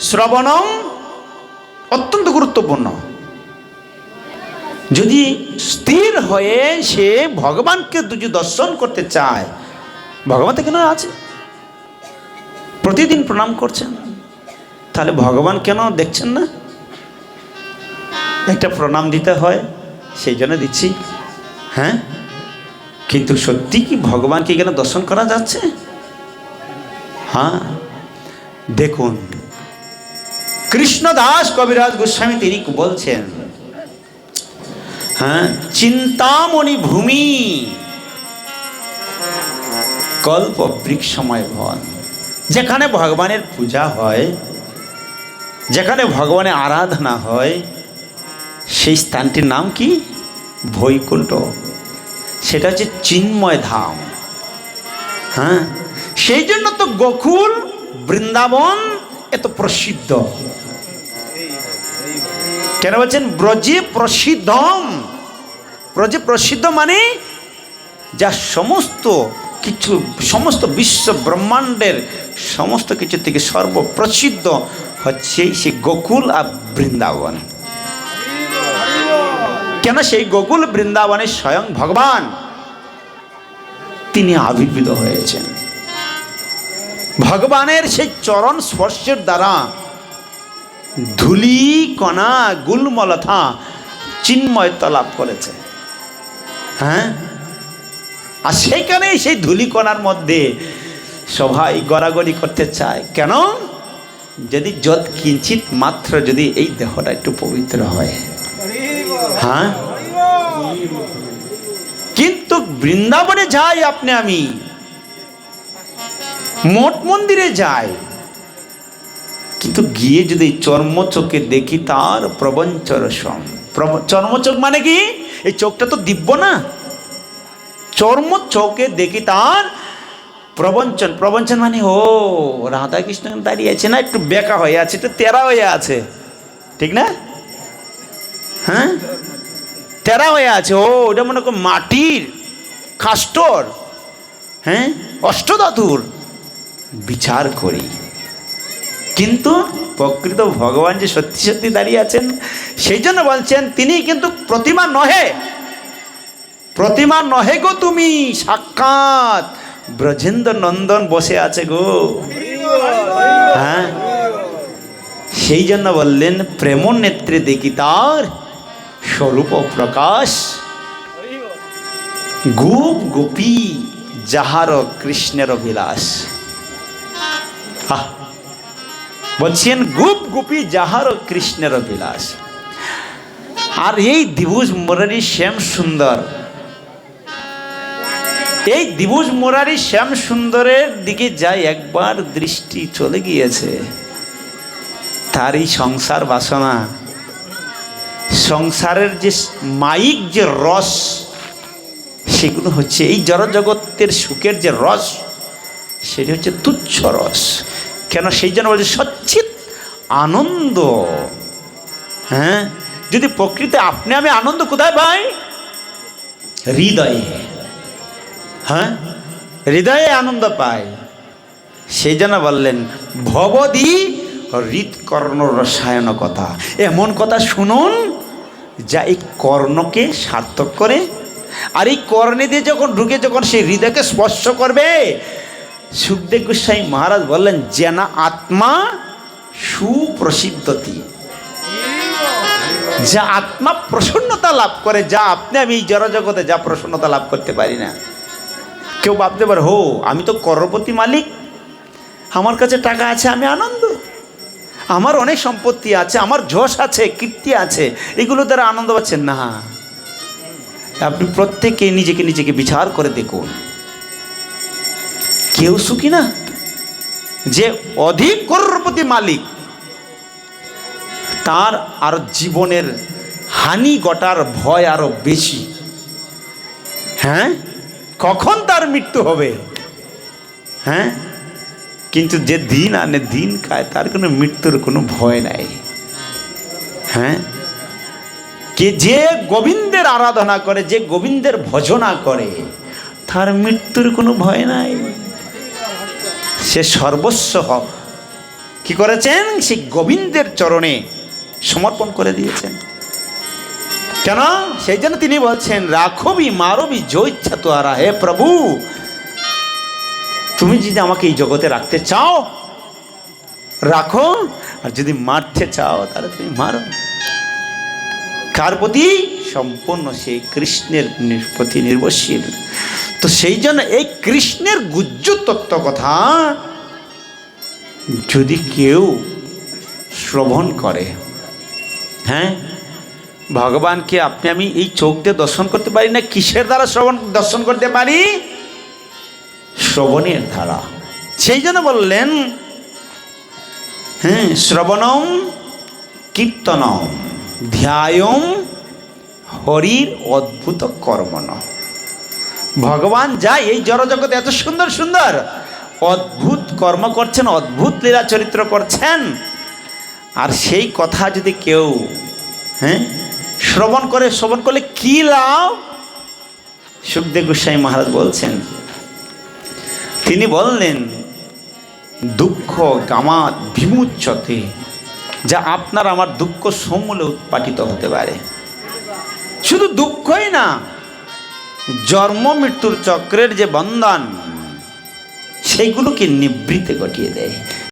শ্রবণম অত্যন্ত গুরুত্বপূর্ণ। যদি স্থির হয়ে সে ভগবানকে যদি দর্শন করতে চায়, ভগবান তো কেন আছে। প্রতিদিন প্রণাম করছেন। তাহলে ভগবান কেন দেখছেন না? একটা প্রণাম দিতে হয়, সেই জন্য দিচ্ছি। হ্যাঁ? কিন্তু সত্যি কি ভগবানকে এখানে দর্শন করা যাচ্ছে? হ্যাঁ। দেখুন কৃষ্ণদাস কবিরাজ গোস্বামী তিনি বলছেন হ্যাঁ চিন্তামণি ভূমি কল্প বৃক্ষময় ভন যেখানে ভগবানের পূজা হয়, যেখানে ভগবানের আরাধনা হয়, সেই স্থানটির নাম কি? বৈকুণ্ঠ। সেটা হচ্ছে চিন্ময় ধাম। হ্যাঁ সেই জন্য তো গোকুল, বৃন্দাবন এত প্রসিদ্ধ। কেন বলছেন? ব্রজে প্রসিদ্ধম। ব্রজে প্রসিদ্ধ মানে যা সমস্ত কিছু, সমস্ত বিশ্ব ব্রহ্মাণ্ডের সমস্ত কিছু থেকে সর্বপ্রসিদ্ধ হচ্ছে সেই গোকুল আর বৃন্দাবন। কেন সেই গোকুল বৃন্দাবনে স্বয়ং ভগবান? তিনি আবির্ভূত হয়েছেন। ভগবানের সেই চরণ স্পর্শের দ্বারা ধুলি, কণা, গুলমলথা চিন্ময়তা লাভ করেছে। হ্যাঁ? আর সেইখানেই সেই ধুলিকণার মধ্যে সবাই গড়াগড়ি করতে চায়। কেন? যদি যত কিঞ্চিত মাত্র যদি এই দেহটা একটু পবিত্র হয়। হ্যাঁ? কিন্তু বৃন্দাবনে যাই আপনি আমি, মঠ মন্দিরে যাই কিন্তু গিয়ে যদি চর্মচোখে দেখি তার প্রবঞ্চর সম চর্মচোখ মানে কি? এই চোখটা তো দিব্য না। চর্ম চোখে দেখি তার প্রবঞ্চন। প্রবঞ্চন মানে ও রাধা কৃষ্ণ দাঁড়িয়ে আছে না? একটু বেকা হয়ে আছে, একটু তেরা হয়ে আছে। ঠিক না? হ্যাঁ? তেরা হয়ে আছে। ও, ওটা মনে করো মাটির কাস্টর হ্যাঁ? অষ্টধাতুর। বিচার করি। কিন্তু প্রকৃত ভগবান যে সত্যি সত্যি দাঁড়িয়ে আছেন, সেই জন্য বলছেন, তিনি কিন্তু প্রতিমা নহে। প্রতিমা নহে গো তুমি, সাক্ষাৎ। ব্রজেন্দ্র নন্দন বসে আছে গো। হ্যাঁ? সেই জন্য বললেন প্রেম নেত্রে দেখি তার স্বরূপ প্রকাশ। গোপ গোপী যাহার কৃষ্ণের বিলাস আহ! বলছেন, গুপ গুপি যাহার কৃষ্ণের বিলাস। আর এই দিবুজ মোরারি শ্যাম সুন্দর। এই দিবুজ মোরারি শ্যাম সুন্দরের দিকে যাই একবার দৃষ্টি চলে গিয়েছে। তারই সংসার বাসনা, সংসারের যে মাইক যে রস, সেগুলো হচ্ছে এই জড়জগতের সুখের যে রস, সেটি হচ্ছে তুচ্ছ রস। কেন সেই জন্য বলছে সচ্ছিত আনন্দ। হ্যাঁ? যদি প্রকৃতি আপনি আমি আনন্দ কোথায় পাই? হৃদয়ে। হ্যাঁ? হৃদয়ে আনন্দ পাই। সেই জন্য বললেন, ভবদি হৃৎকর্ণ রসায়ন কথা। এমন কথা শুনুন, যা এই কর্ণকে সার্থক করে। আর এই কর্ণে দিয়ে যখন ঢুকে, যখন সেই হৃদয়কে স্পর্শ করবে সুখদেব গোস্বাই মহারাজ বললেন, যেনা আত্মা সুপ্রসিদ্ধতি। যা আত্মা প্রসন্নতা লাভ করে, যা আপনি, আমি এই জড়জগতে যা প্রসন্নতা লাভ করতে পারি না। কেউ ভাবতে পারে, হো, আমি তো করপতি মালিক, আমার কাছে টাকা আছে, আমি আনন্দ। আমার অনেক সম্পত্তি আছে, আমার যশ আছে, কীর্তি আছে, এগুলো দ্বারা আনন্দ পাচ্ছেন না। আপনি প্রত্যেকে নিজেকে নিজেকে বিচার করে দেখুন। কেউ সুখী না? যে অধিক করপতি মালিক, তার আর জীবনের হানি ঘটার ভয় আরও বেশি। হ্যাঁ? কখন তার মৃত্যু হবে? হ্যাঁ? কিন্তু যে দিন আনে দিন খায়, তার কোনো মৃত্যুর কোনো ভয় নাই। হ্যাঁ? কে যে গোবিন্দের আরাধনা করে, যে গোবিন্দের ভজনা করে, তার মৃত্যুর কোনো ভয় নাই। সে সর্বস্ব কি করেছেন? সেই গোবিন্দের চরণে সমর্পণ করে দিয়েছেন। কেন? সেই জন্য তিনি বলছেন, রাখবি, মারবি জৈচ্ছা তোয়ারা হে প্রভু। তুমি যদি আমাকে এই জগতে রাখতে চাও, রাখো। আর যদি মারতে চাও, তাহলে তুমি মারো কার প্রতি? সম্পূর্ণ সেই কৃষ্ণের প্রতি নির্ভরশীল। তো সেই জন্য এই কৃষ্ণের গুজ্জ তত্ত্ব কথা যদি কেউ শ্রবণ করে হ্যাঁ? ভগবানকে আপনি আমি এই চোখ দিয়ে দর্শন করতে পারি না, কিসের দ্বারা শ্রবণ, দর্শন করতে পারি? শ্রবণের দ্বারা। সেই জন্য বললেন হ্যাঁ শ্রবণম কীর্তনম ধ্যায়ম হরির অদ্ভুত কর্মণ। ভগবান যায় এই জড়জগতে এত সুন্দর সুন্দর। অদ্ভুত কর্ম করছেন, অদ্ভুত লীলা চরিত্র করছেন। আর সেই কথা যদি কেউ হ্যাঁ শ্রবণ করে, শ্রবণ করলে কি লাভ? সুখদেব গোস্বাই মহারাজ বলছেন, তিনি বললেন, দুঃখ গামাত বিমুচ্ছতে, যা আপনার আমার দুঃখ সমূলে উৎপাটিত হতে পারে। শুধু দুঃখই না জন্ম মৃত্যুর চক্রের যে বন্ধন সেগুলোকে নিবৃত্তে ঘটিয়ে দেয়।